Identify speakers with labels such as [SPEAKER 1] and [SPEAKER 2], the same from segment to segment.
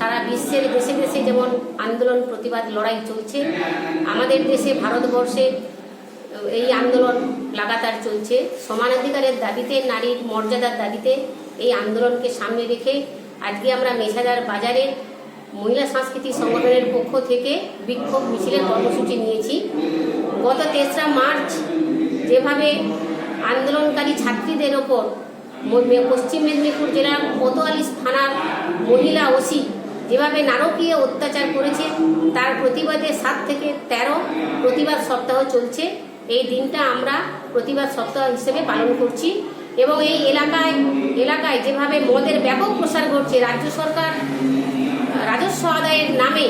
[SPEAKER 1] সারা বিশ্বের দেশে দেশে যেমন আন্দোলন, প্রতিবাদ, লড়াই চলছে, আমাদের দেশে ভারতবর্ষে এই আন্দোলন লাগাতার চলছে। সমানাধিকারের দাবিতে, নারীর মর্যাদার দাবিতে এই আন্দোলনকে সামনে রেখে আজকে আমরা মেছাদার বাজারে মহিলা সাংস্কৃতিক সংগঠনের পক্ষ থেকে বিক্ষোভ মিছিলের কর্মসূচি নিয়েছি। গত তেসরা মার্চ যেভাবে আন্দোলনকারী ছাত্রীদের ওপর পশ্চিম মেদিনীপুর জেলার কোতোয়ালি থানার মহিলা ওসি যেভাবে নারকীয় অত্যাচার করেছে, তার প্রতিবাদে সাত থেকে তেরো প্রতিবাদ সপ্তাহ চলছে। এই দিনটা আমরা প্রতিবাদ সপ্তাহ হিসেবে পালন করছি এবং এই এলাকায় এলাকায় যেভাবে মদের ব্যাপক প্রসার ঘটছে, রাজ্য সরকার, রাজস্ব আদায়ের নামে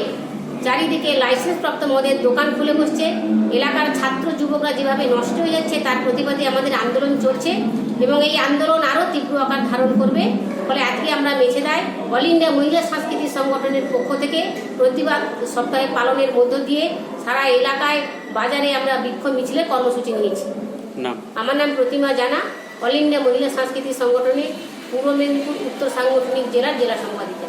[SPEAKER 1] চারিদিকে লাইসেন্সপ্রাপ্ত মদের দোকান খুলে বসছে। এলাকার ছাত্র যুবকরা যেভাবে নষ্ট হয়ে যাচ্ছে তার প্রতিবাদে আমাদের আন্দোলন চলছে এবং এই আন্দোলন আরও তীব্র আকার ধারণ করবে। ফলে আজকে আমরা মেছেদায় অল ইন্ডিয়া মহিলা সাংস্কৃতিক সংগঠনের পক্ষ থেকে প্রতিবাদ সপ্তাহে পালনের মধ্য দিয়ে সারা এলাকায় বাজারে আমরা বিক্ষোভ মিছিলের কর্মসূচি নিয়েছি। আমার নাম প্রতিমা জানা অল ইন্ডিয়া মহিলা সাংস্কৃতিক সংগঠনের পূর্ব মেদিনীপুর উত্তর সাংগঠনিক জেলার জেলা সম্পাদিকা।